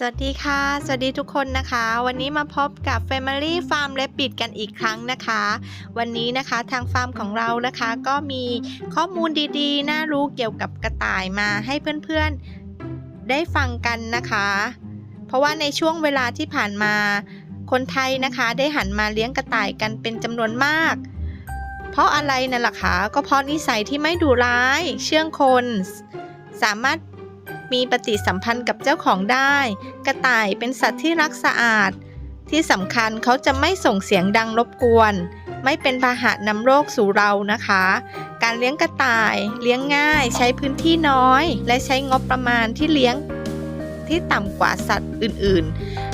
สวัสดีค่ะ สวัสดีทุกคนนะคะ วันนี้มาพบกับ Family Farm Rabbit กันอีกครั้งนะคะ วันนี้นะคะทางฟาร์มของเรานะคะก็มีข้อมูลดีๆ น่ารู้เกี่ยวกับกระต่ายมาให้เพื่อนๆได้ฟังกันนะคะ เพราะว่าในช่วงเวลาที่ผ่านมาคนไทยนะคะได้หันมาเลี้ยงกระต่ายกันเป็นจำนวนมาก เพราะอะไรนั่นล่ะคะก็เพราะนิสัยที่ไม่ดุร้าย เชื่องคน สามารถ มีปฏิสัมพันธ์กับเจ้าของได้ กระต่ายเป็นสัตว์ที่รักสะอาด ที่สำคัญเขาจะไม่ส่งเสียงดังรบกวน ไม่เป็นพาหะนำโรคสู่เรานะคะ การเลี้ยงกระต่ายเลี้ยงง่าย ใช้พื้นที่น้อย และใช้งบประมาณที่เลี้ยงที่ต่ำกว่าสัตว์อื่น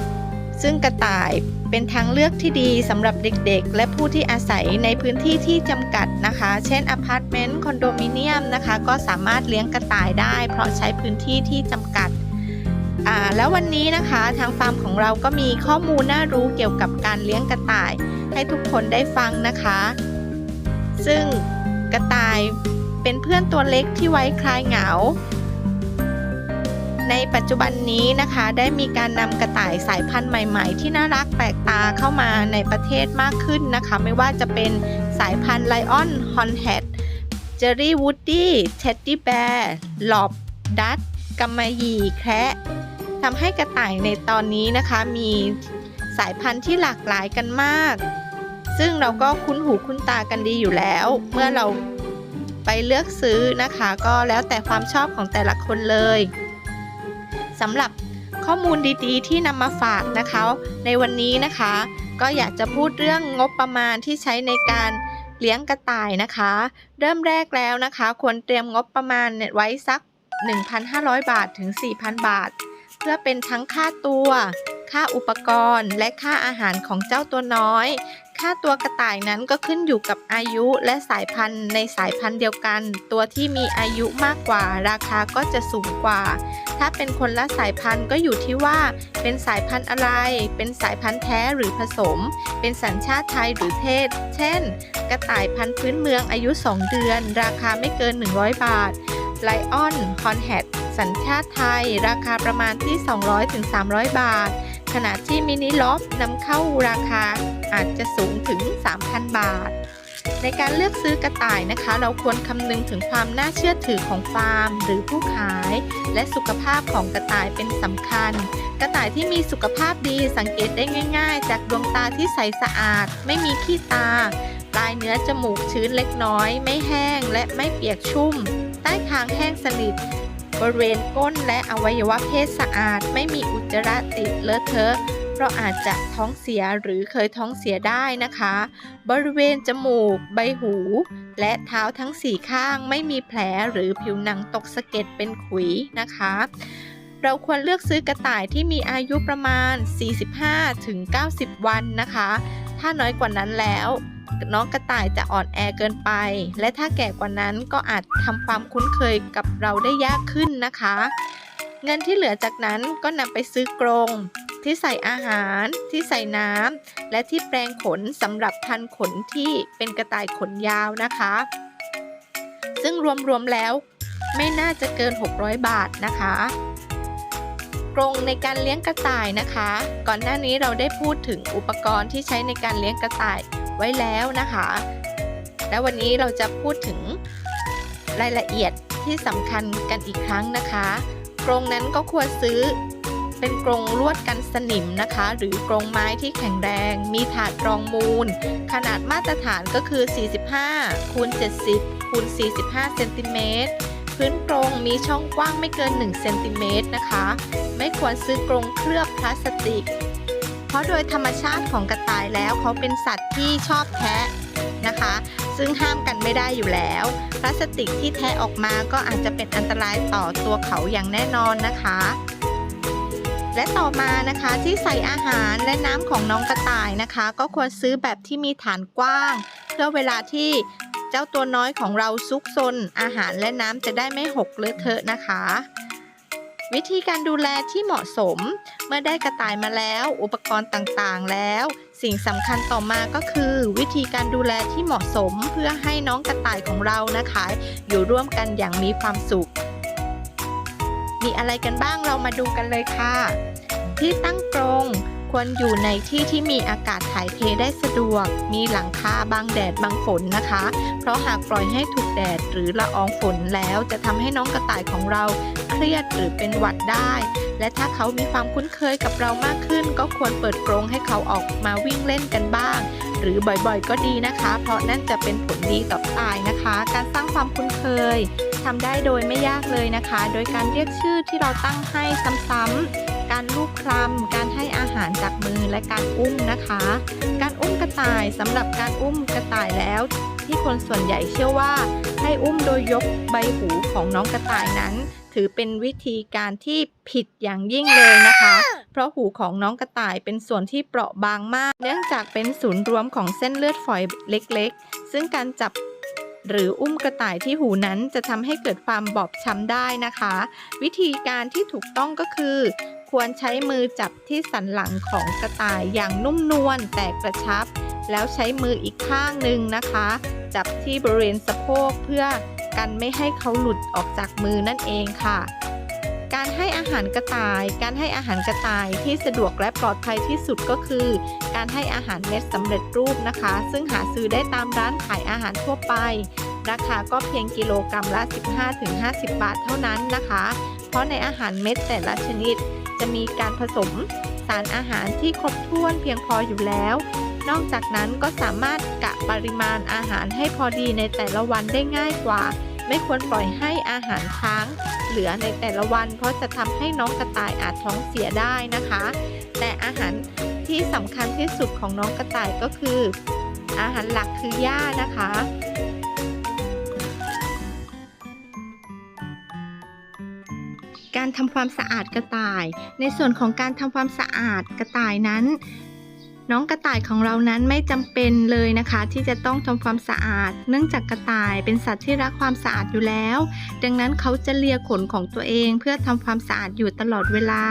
ๆ ซึ่งกระต่าย เป็นทางเลือกที่ดีสำหรับเด็กๆ และผู้ที่อาศัยในพื้นที่ที่จำกัดนะคะ เช่นอพาร์ตเมนต์คอนโดมิเนียมนะคะ ก็สามารถเลี้ยงกระต่ายได้ เพราะใช้พื้นที่ที่จำกัดอ่าแล้ววันนี้นะคะทางฟาร์มของเราก็มีข้อมูลน่ารู้เกี่ยวกับการเลี้ยงกระต่าย ให้ทุกคนได้ฟังนะคะ ซึ่งกระต่ายเป็นเพื่อนตัวเล็กที่ไว้คลายเหงา ในปัจจุบันนี้นะคะได้มีการนำกระต่ายสายพันธุ์ใหม่ ๆ ที่น่ารักแปลกตาเข้ามาในประเทศมากขึ้นนะคะ ไม่ว่าจะเป็นสายพันธุ์ไลออนฮอนแฮดเจอรี่วูดดี้เท็ดดี้แบร์หลอบดัตกัมมายีแคระทำให้กระต่ายในตอนนี้นะคะมีสายพันธุ์ที่หลากหลายกันมาก ซึ่งเราก็คุ้นหูคุ้นตากันดีอยู่แล้ว เมื่อเราไปเลือกซื้อนะคะ ก็แล้วแต่ความชอบของแต่ละคนเลย สำหรับข้อมูลดีๆ ที่นำมาฝากนะคะ ในวันนี้นะคะ ก็อยากจะพูดเรื่องงบประมาณที่ใช้ในการเลี้ยงกระต่ายนะคะ เริ่มแรกแล้วนะคะ ควรเตรียมงบประมาณไว้สัก 1,500 บาทถึง 4,000 บาท เพื่อเป็นทั้งค่าตัว ค่าอุปกรณ์ และค่าอาหารของเจ้าตัวน้อย ค่าตัวกระต่ายนั้นก็ขึ้นอยู่กับอายุและสายพันธุ์ในสายพันธุ์เดียวกัน ตัวที่มีอายุมากกว่า ราคาก็จะสูงกว่า ถ้าเป็นคนละสายพันธุ์ก็อยู่ที่ว่า เป็นสายพันธุ์อะไร เป็นสายพันธุ์แท้หรือผสม เป็นสัญชาติไทยหรือเทศ เช่น กระต่ายพันธุ์พื้นเมืองอายุ 2 เดือน ราคาไม่เกิน 100 บาทไลออนฮอนแฮดสัญชาติไทย ราคาประมาณที่ 200-300 บาท ขณะที่มินิล็อบนำเข้าราคาอาจจะสูงถึง 3,000 บาท ในการเลือกซื้อกระต่ายนะคะ เราควรคำนึงถึงความน่าเชื่อถือของฟาร์ม หรือผู้ขาย และสุขภาพของกระต่ายเป็นสำคัญ กระต่ายที่มีสุขภาพดีสังเกตได้ง่าย ๆ จากดวงตาที่ใสสะอาด ไม่มีขี้ตาปลายเนื้อจมูกชื้นเล็กน้อย ไม่แห้งและไม่เปียกชุ่ม ใต้คางแห้งสนิท บริเวณก้นและอวัยวะเพศสะอาด ไม่มีอุจจาระติดเลอะเทอะเพราะอาจจะท้องเสียหรือเคยท้องเสียได้นะคะ บริเวณจมูก ใบหู และเท้าทั้งสี่ข้างไม่มีแผลหรือผิวหนังตกสะเก็ดเป็นขุยนะคะ เราควรเลือกซื้อกระต่ายที่มีอายุประมาณ 45-90 วันนะคะ ถ้าน้อยกว่านั้นแล้ว น้องกระต่ายจะอ่อนแอเกินไป และถ้าแก่กว่านั้นก็อาจทำความคุ้นเคยกับเราได้ยากขึ้นนะคะ เงินที่เหลือจากนั้นก็นำไปซื้อกรงที่ใส่อาหาร ที่ใส่น้ำและที่แปรงขนสำหรับพันขนที่เป็นกระต่ายขนยาวนะคะ ซึ่งรวมๆแล้วไม่น่าจะเกิน 600 บาทนะคะกรงในการเลี้ยงกระต่ายนะคะ ก่อนหน้านี้เราได้พูดถึงอุปกรณ์ที่ใช้ในการเลี้ยงกระต่าย ไว้แล้วนะคะ และวันนี้เราจะพูดถึงรายละเอียดที่สำคัญกันอีกครั้งนะคะกรงนั้นก็ควรซื้อเป็นกรงลวดกันสนิมนะคะ หรือกรงไม้ที่แข็งแรง มีถาดรองมูล ขนาดมาตรฐานก็คือ 45คูณ70คูณ45เซนติเมตรพื้นกรงมีช่องกว้างไม่เกิน1เซนติเมตรนะคะ ไม่ควรซื้อกรงเคลือบพลาสติก เพราะโดยธรรมชาติของกระต่ายแล้วเขาเป็นสัตว์ที่ชอบแทะนะคะ ซึ่งห้ามกันไม่ได้อยู่แล้ว พลาสติกที่แทะออกมาก็อาจจะเป็นอันตรายต่อตัวเขาอย่างแน่นอนนะคะ และต่อมานะคะที่ใส่อาหารและน้ำของน้องกระต่ายนะคะ ก็ควรซื้อแบบที่มีฐานกว้าง เพื่อเวลาที่เจ้าตัวน้อยของเราซุกซนอาหารและน้ำจะได้ไม่หกเลอะเทอะนะคะ วิธีการดูแลที่เหมาะสม เมื่อได้กระต่ายมาแล้ว อุปกรณ์ต่างๆ แล้ว สิ่งสำคัญต่อมาก็คือ วิธีการดูแลที่เหมาะสมเพื่อให้น้องกระต่ายของเรานะคะ อยู่ร่วมกันอย่างมีความสุข มีอะไรกันบ้างเรามาดูกันเลยค่ะ ที่ตั้งกรง ควรอยู่ในที่ที่มีอากาศถ่ายเทได้สะดวก มีหลังคาบังแดดบังฝนนะคะ เพราะหากปล่อยให้ถูกแดดหรือละอองฝนแล้วจะทำให้น้องกระต่ายของเราเครียดหรือเป็นหวัดได้ และถ้าเขามีความคุ้นเคยกับเรามากขึ้น ก็ควรเปิดกรงให้เขาออกมาวิ่งเล่นกันบ้าง หรือบ่อยๆ ก็ดีนะคะ เพราะนั่นจะเป็นผลดีต่อกระต่ายนะคะ การสร้างความคุ้นเคยทำได้โดยไม่ยากเลยนะคะ โดยการเรียกชื่อที่เราตั้งให้ซ้ำๆ การลูบคลำการให้อาหารจากมือและการอุ้มนะคะ การอุ้มกระต่ายสำหรับการอุ้มกระต่ายแล้ว ที่คนส่วนใหญ่เชื่อว่า ให้อุ้มโดยยกใบหูของน้องกระต่ายนั้น ถือเป็นวิธีการที่ผิดอย่างยิ่งเลยนะคะ เพราะหูของน้องกระต่ายเป็นส่วนที่เปราะบางมาก เนื่องจากเป็นศูนย์รวมของเส้นเลือดฝอยเล็กๆ ซึ่งการจับหรืออุ้มกระต่ายที่หูนั้นจะทำให้เกิดความบอบช้ำได้นะคะ วิธีการที่ถูกต้องก็คือ ควรใช้มือจับที่สันหลังของกระต่ายอย่างนุ่มนวลแต่กระชับ แล้วใช้มืออีกข้างหนึ่งนะคะ จับที่บริเวณสะโพกเพื่อกันไม่ให้เขาหลุดออกจากมือนั่นเองค่ะ การให้อาหารกระต่าย การให้อาหารกระต่ายที่สะดวกและปลอดภัยที่สุดก็คือ การให้อาหารเม็ดสำเร็จรูปนะคะ ซึ่งหาซื้อได้ตามร้านขายอาหารทั่วไปราคาก็เพียงกิโลกรัมละ 15-50 บาทเท่านั้นนะคะ เพราะในอาหารเม็ดแต่ละชนิด จะมีการผสมสารอาหารที่ครบถ้วนเพียงพออยู่แล้ว นอกจากนั้นก็สามารถกะปริมาณอาหารให้พอดีในแต่ละวันได้ง่ายกว่า ไม่ควรปล่อยให้อาหารค้าง เหลือในแต่ละวัน เพราะจะทำให้น้องกระต่ายอาจท้องเสียได้นะคะ แต่อาหารที่สำคัญที่สุดของน้องกระต่ายก็คือ อาหารหลักคือหญ้านะคะ การทำความสะอาดกระต่าย ในส่วนของการทำความสะอาดกระต่ายนั้น น้องกระต่ายของเรานั้นไม่จำเป็นเลยนะคะ ที่จะต้องทำความสะอาด เนื่องจากกระต่ายเป็นสัตว์ที่รักความสะอาดอยู่แล้ว ดังนั้นเขาจะเลียขนของตัวเองเพื่อทำความสะอาดอยู่ตลอดเวลา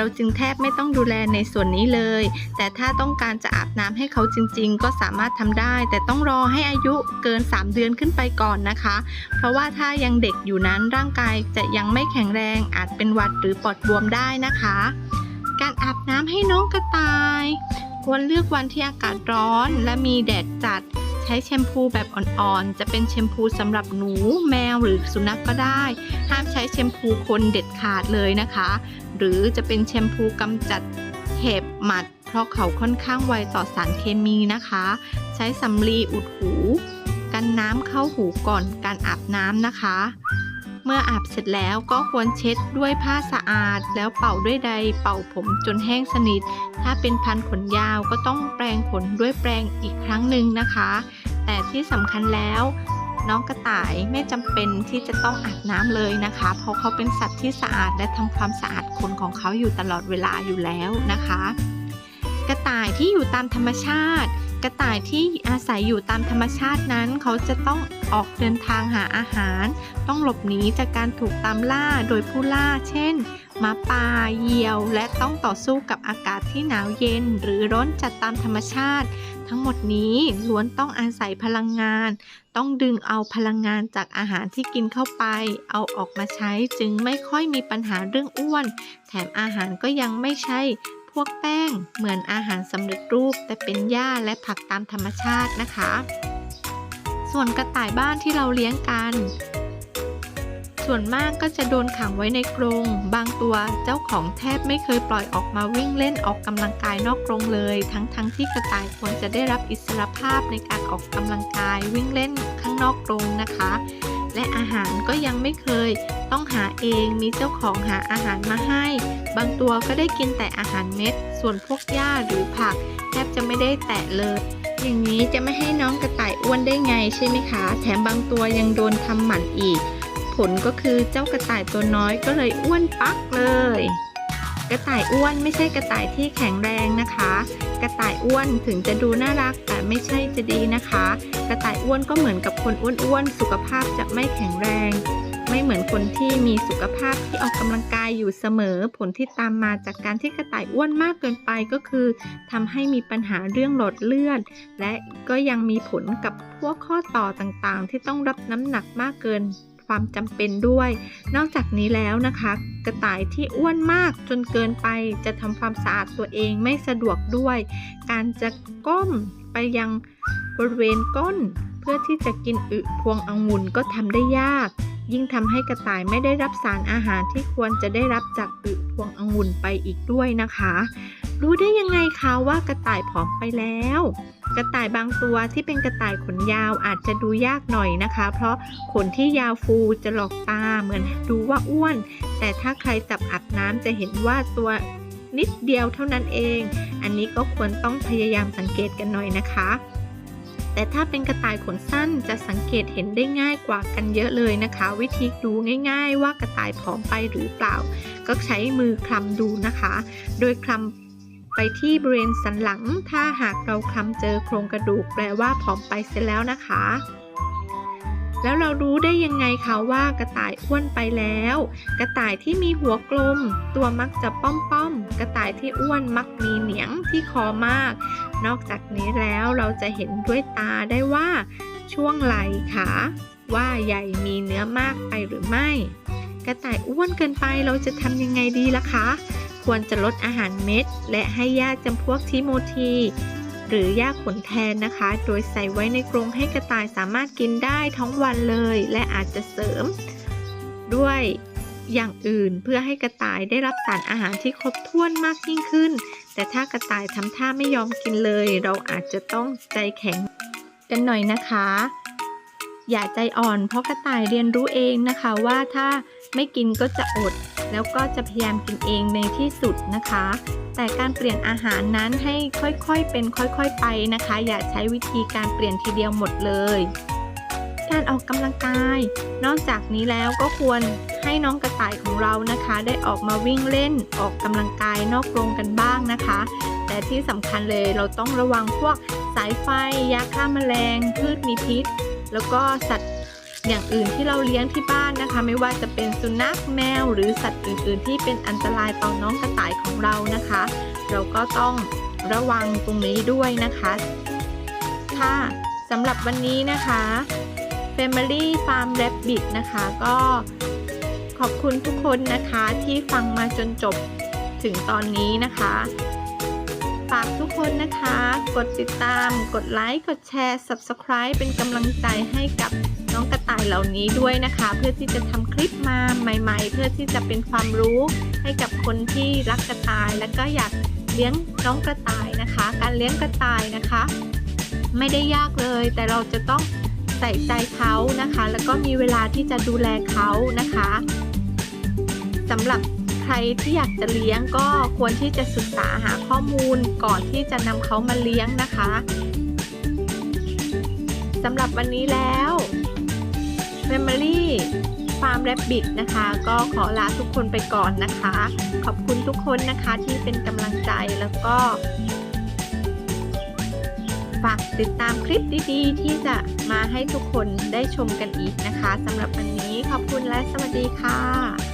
เราจึงแทบไม่ต้องดูแลในส่วนนี้เลย แต่ถ้าต้องการจะอาบน้ำให้เขาจริง ๆ ก็สามารถทำได้ แต่ต้องรอให้อายุเกิน 3 เดือนขึ้นไปก่อนนะคะ เพราะว่าถ้ายังเด็กอยู่นั้นร่างกายจะยังไม่แข็งแรงอาจเป็นหวัดหรือปอดบวมได้นะคะ การอาบน้ำให้น้องกระต่าย ควรเลือกวันที่อากาศร้อนและมีแดดจัด ช้แชมพูแบบอ่อนๆ จะเป็นแชมพูสำหรับหนูแมวหรือสุนัขกก็ได้ ห้ามใช้แชมพูคนเด็ดขาดเลยนะคะ หรือจะเป็นแชมพูกำจัดเห็บหมัด เพราะเขาค่อนข้างไวต่อสารเคมีนะคะ ใช้สำลีอุดหู กันน้ำเข้าหูก่อนการอาบน้ำนะคะ เมื่ออาบเสร็จแล้วก็ควรเช็ดด้วยผ้าสะอาด แล้วเป่าด้วยใดเป่าผมจนแห้งสนิท ถ้าเป็นพันขนยาวก็ต้องแปรงขนด้วยแปรงอีกครั้งหนึ่งนะคะ แต่ที่สำคัญแล้ว น้องกระต่ายไม่จำเป็นที่จะต้องอาบน้ำเลยนะคะ เพราะเขาเป็นสัตว์ที่สะอาดและทำความสะอาดขนของเขาอยู่ตลอดเวลาอยู่แล้วนะคะ กระต่ายที่อยู่ตามธรรมชาติ กระต่ายที่อาศัยอยู่ตามธรรมชาตินั้น เขาจะต้องออกเดินทางหาอาหาร ต้องหลบหนีจากการถูกตามล่าโดยผู้ล่า เช่นหมาป่าเหยี่ยว และต้องต่อสู้กับอากาศที่หนาวเย็น หรือร้อนจัดตามธรรมชาติ ทั้งหมดนี้ล้วนต้องอาศัยพลังงาน ต้องดึงเอาพลังงานจากอาหารที่กินเข้าไป เอาออกมาใช้จึงไม่ค่อยมีปัญหาเรื่องอ้วน แถมอาหารก็ยังไม่ใช่ พวกแป้งเหมือนอาหารสำเร็จรูป แต่เป็นหญ้าและผักตามธรรมชาตินะคะ ส่วนกระต่ายบ้านที่เราเลี้ยงกัน ส่วนมากก็จะโดนขังไว้ในกรง บางตัวเจ้าของแทบไม่เคยปล่อยออกมาวิ่งเล่นออกกำลังกายนอกกรงเลย ทั้งๆทที่กระต่ายควรจะได้รับอิสรภาพในการออกกำลังกายวิ่งเล่นข้างนอกกรงนะคะ และอาหารก็ยังไม่เคย ต้องหาเองมีเจ้าของหาอาหารมาให้ บางตัวก็ได้กินแต่อาหารเม็ด ส่วนพวกหญ้าหรือผัก แทบจะไม่ได้แตะเลย อย่างนี้จะไม่ให้น้องกระต่ายอ้วนได้ไงใช่ไหมคะ แถมบางตัวยังโดนทำหมันอีก ผลก็คือเจ้ากระต่ายตัวน้อยก็เลยอ้วนปักเลย กระต่ายอ้วนไม่ใช่กระต่ายที่แข็งแรงนะคะ กระต่ายอ้วนถึงจะดูน่ารักแต่ไม่ใช่จะดีนะคะ กระต่ายอ้วนก็เหมือนกับคนอ้วนๆสุขภาพจะไม่แข็งแรง ไม่เหมือนคนที่มีสุขภาพที่ออกกำลังกายอยู่เสมอ ผลที่ตามมาจากการที่กระต่ายอ้วนมากเกินไปก็คือทำให้มีปัญหาเรื่องหลอดเลือด และก็ยังมีผลกับพวกข้อต่อต่างๆ ที่ต้องรับน้ำหนักมากเกิน ความจำเป็นด้วย นอกจากนี้แล้วนะคะ กระต่ายที่อ้วนมากจนเกินไปจะทำความสะอาดตัวเองไม่สะดวกด้วย การจะก้มไปยังบริเวณก้น เพื่อที่จะกินอึพวงองุ่นก็ทำได้ยาก ยิ่งทำให้กระต่ายไม่ได้รับสารอาหารที่ควรจะได้รับจากอึพวงองุ่นไปอีกด้วยนะคะ รู้ได้ยังไงคะว่ากระต่ายผอมไปแล้ว กระต่ายบางตัวที่เป็นกระต่ายขนยาวอาจจะดูยากหน่อยนะคะ เพราะขนที่ยาวฟูจะหลอกตาเหมือนดูว่าอ้วน แต่ถ้าใครจับอาบน้ำจะเห็นว่าตัวนิดเดียวเท่านั้นเอง อันนี้ก็ควรต้องพยายามสังเกตกันหน่อยนะคะ แต่ถ้าเป็นกระต่ายขนสั้นจะสังเกตเห็นได้ง่ายกว่ากันเยอะเลยนะคะ วิธีดูง่าย ๆ ว่ากระต่ายผอมไปหรือเปล่า ก็ใช้มือคลำดูนะคะ โดยคลำ ไปที่บริเวณสันหลัง ถ้าหากเราคลำเจอโครงกระดูกแปลว่าผอมไปเสร็จแล้วนะคะ แล้วเรารู้ได้ยังไงคะว่ากระต่ายอ้วนไปแล้ว กระต่ายที่มีหัวกลม ตัวมักจะป้อมๆ กระต่ายที่อ้วนมักมีเหนียงที่คอมาก นอกจากนี้แล้วเราจะเห็นด้วยตาได้ว่า ช่วงไหล่ขาว่าใหญ่มีเนื้อมากไปหรือไม่ กระต่ายอ้วนเกินไปเราจะทำยังไงดีล่ะคะ ควรจะลดอาหารเม็ด และให้หญ้าจำพวกทิโมธี หรือหญ้าขนแทนนะคะ โดยใส่ไว้ในกรงให้กระต่ายสามารถกินได้ทั้งวันเลย และอาจจะเสริม ด้วยอย่างอื่นเพื่อให้กระต่ายได้รับสารอาหารที่ครบถ้วนมากยิ่งขึ้น แต่ถ้ากระต่ายทำท่าไม่ยอมกินเลย เราอาจจะต้องใจแข็งกันหน่อยนะคะ อย่าใจอ่อนเพราะกระต่ายเรียนรู้เองนะคะว่าถ้า ไม่กินก็จะอด แล้วก็จะพยายามกินเองในที่สุดนะคะ แต่การเปลี่ยนอาหารนั้นให้ค่อยๆเป็นค่อยๆไปนะคะ อย่าใช้วิธีการเปลี่ยนทีเดียวหมดเลย การออกกำลังกาย นอกจากนี้แล้วก็ควรให้น้องกระต่ายของเรานะคะ ได้ออกมาวิ่งเล่นออกกำลังกายนอกกรงกันบ้างนะคะ แต่ที่สำคัญเลยเราต้องระวังพวกสายไฟยาฆ่าแมลงพืชมีพิษ แล้วก็สัตว์ อย่างอื่นที่เราเลี้ยงที่บ้านนะคะ ไม่ว่าจะเป็นสุนัขแมว หรือสัตว์อื่น ๆ ที่เป็นอันตรายต่อน้องกระต่ายของเรานะคะ เราก็ต้องระวังตรงนี้ด้วยนะคะ ค่ะสำหรับวันนี้นะคะ Family Farm Rabbit นะคะ ก็ขอบคุณทุกคนนะคะที่ฟังมาจนจบถึงตอนนี้นะคะฝากทุกคนนะคะ กดติดตาม กดไลค์ กดแชร์ Subscribe เป็นกำลังใจให้กับ น้องกระต่ายเหล่านี้ด้วยนะคะ เพื่อที่จะทำคลิปมาใหม่ ๆ เพื่อที่จะเป็นความรู้ให้กับคนที่รักกระต่าย และก็อยากเลี้ยงน้องกระต่ายนะคะ การเลี้ยงกระต่ายนะคะ ไม่ได้ยากเลย แต่เราจะต้องใส่ใจเขานะคะ แล้วก็มีเวลาที่จะดูแลเขานะคะสำหรับใครที่อยากจะเลี้ยงก็ควรที่จะศึกษาหาข้อมูลก่อนที่จะนำเขามาเลี้ยงนะคะสำหรับวันนี้แล้ว Family Farm Rabbit นะคะ ก็ขอลาทุกคนไปก่อนนะคะ ขอบคุณทุกคนนะคะที่เป็นกำลังใจแล้วก็ ฝากติดตามคลิปดีๆ ที่จะมาให้ทุกคนได้ชมกันอีกนะคะสำหรับวันนี้ขอบคุณและสวัสดีค่ะ